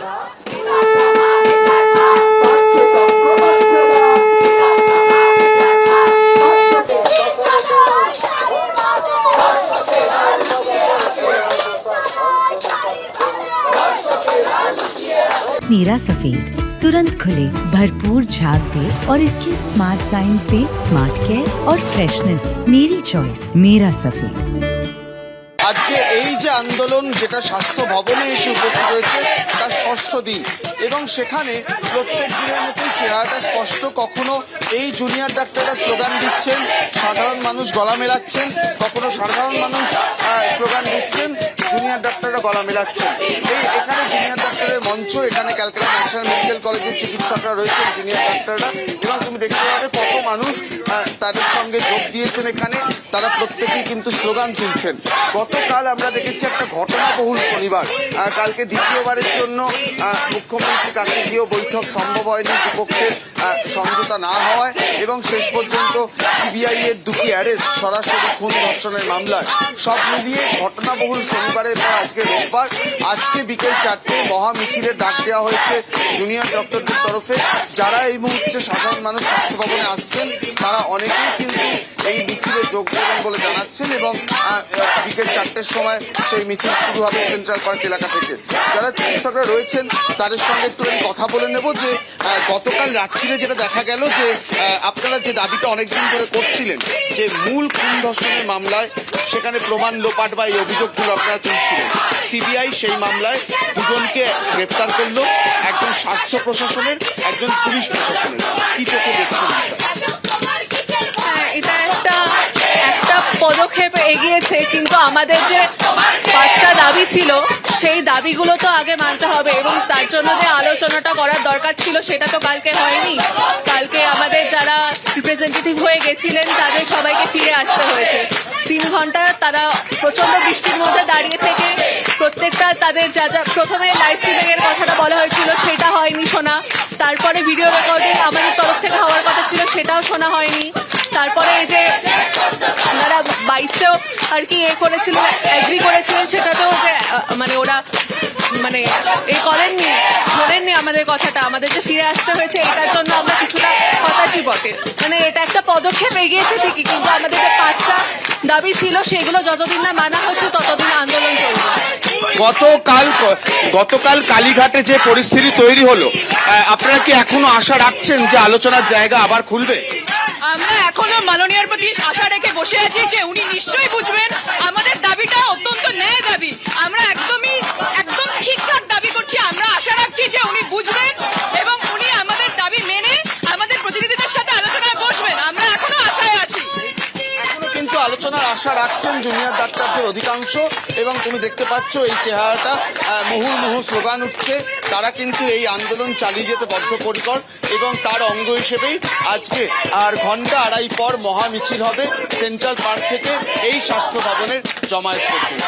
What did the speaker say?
मीरा सफ़ेद, तुरंत खुले, भरपूर झाग दे और इसकी स्मार्ट साइंस दे स्मार्ट केयर और फ्रेशनेस मेरी चॉइस मेरा सफ़ेद। আজকে এই যে আন্দোলন, যেটা স্বাস্থ্য ভবনে এসে উপস্থিত হয়েছে তার ষষ্ঠ দিন। এবং সেখানে প্রত্যেক দিনের মতোই চেহারাটা স্পষ্ট। কখনো এই জুনিয়র ডাক্তাররা স্লোগান দিচ্ছেন, সাধারণ মানুষ গলা মেলাচ্ছেন, কখনো সাধারণ মানুষ স্লোগান দিচ্ছেন। জুনিয়র ডাক্তাররা গলা মেলাচ্ছেন এই এখানে জুনিয়র ডাক্তারের মঞ্চ, এখানে ক্যালকাটা ন্যাশনাল মেডিকেল কলেজের চিকিৎসকরা রয়েছেন জুনিয়র ডাক্তাররা এবং তুমি দেখতে পাবে কত মানুষ তাদের সঙ্গে যোগ দিয়েছেন এখানে। তারা প্রত্যেকেই কিন্তু স্লোগান তুলছেন। গতকাল আমরা দেখেছি একটা ঘটনাবহুল শনিবার। কালকে দ্বিতীয়বারের জন্য মুখ্যমন্ত্রী কাছে গিয়েও বৈঠক সম্ভব হয়নি দুপক্ষের সমঝোতা না হওয়ায়। এবং শেষ পর্যন্ত সিবিআই এর দুটি অ্যারেস্ট, সরাসরি খুন ধর্ষণের মামলায়। সব মিলিয়ে ঘটনাবহুল শনিবারের পর আজকে রোববার। আজকে বিকেল চারটে মহা মিছিলের ডাক দেওয়া হয়েছে জুনিয়র ডক্টরদের তরফে। যারা এই মুহূর্তে সাধারণ মানুষ স্বাস্থ্য ভবনে আসছেন, তারা অনেকেই কিন্তু এই মিছিলে যোগ দেবেন বলে জানাচ্ছেন এবং বিকেল চারটের সময় সেই মিছিল শুরু হবে সেন্ট্রাল পার্ক এলাকা থেকে। যারা চিকিৎসকরা রয়েছেন, তাদের সঙ্গে একটু আমি কথা বলে নেব যে গতকাল রাত্রিরে যেটা দেখা গেল যে আপনারা যে দাবিটা অনেকদিন ধরে করছিলেন, যে মূল খুন ধর্ষণের মামলায় সেখানে প্রমাণ লোপাট বা এই অভিযোগগুলো আপনারা তুলছিলেন। সিবিআই সেই মামলায় দুজনকে গ্রেপ্তার করল, একজন স্বাস্থ্য প্রশাসনের, একজন পুলিশ প্রশাসনের। কি চোখে দেখছেন বিষয়টা? এগিয়েছে, কিন্তু আমাদের যে পাঁচটা দাবি ছিল, সেই দাবিগুলো তো আগে মানতে হবে এবং তার জন্য যে আলোচনাটা করার দরকার ছিল সেটা তো কালকে হয়নি। কালকে আমাদের যারা রিপ্রেজেন্টেটিভ হয়ে গেছিলেন, তাদের সবাইকে ফিরে আসতে হয়েছে। তিন ঘণ্টা তারা প্রচণ্ড বৃষ্টির মধ্যে দাঁড়িয়ে থেকে প্রত্যেকটা তাদের যা যা প্রথমে লাইভ স্ট্রিমিং এর কথাটা বলা হয়েছিল, সেটা হয়নি শোনা। তারপরে ভিডিও রেকর্ডিং আমাদের তরফ থেকে হওয়ার কথা ছিল, সেটাও শোনা হয়নি। তারপরে এই যে ওনারা আর কি এ করেছিলেন অ্যাগ্রি করেছিলেন সেটাতেও যে মানে ওরা মানে এ করেননি শোনেননি আমাদের কথাটা। আমাদের যে ফিরে আসতে হয়েছে, এটার জন্য আমরা কিছুটা হতাশই বটে। মানে এটা একটা পদক্ষেপ এগিয়েছে ঠিকই, কিন্তু আমাদের যে পাঁচটা দাবি ছিল, সেগুলো যতদিন না মানা হচ্ছে, ততদিন আন্দোলন চলবে। গতকাল গতকাল কালীঘাটে যে পরিস্থিতি তৈরি হলো আপনারা কি এখনও আশা রাখছেন যে আলোচনার জায়গা আবার খুলবে? আমরা এখনও মাননীয়ার প্রতি আশা রেখে বসে আছি যে উনি নিশ্চয়ই বুঝবেন আলোচনার আশা রাখছেন জুনিয়র ডাক্তারদের অধিকাংশ এবং তুমি দেখতে পাচ্ছ এই চেহারাটা মুহুর মুহু স্লোগান উঠছে। তারা কিন্তু এই আন্দোলন চালিয়ে যেতে বদ্ধপরিকর এবং তার অঙ্গ হিসেবেই আজকে আর ঘণ্টা আড়াই পর মহা মিছিল হবে সেন্ট্রাল পার্ক থেকে এই স্বাস্থ্য ভবনের জমায়েত পর্যন্ত।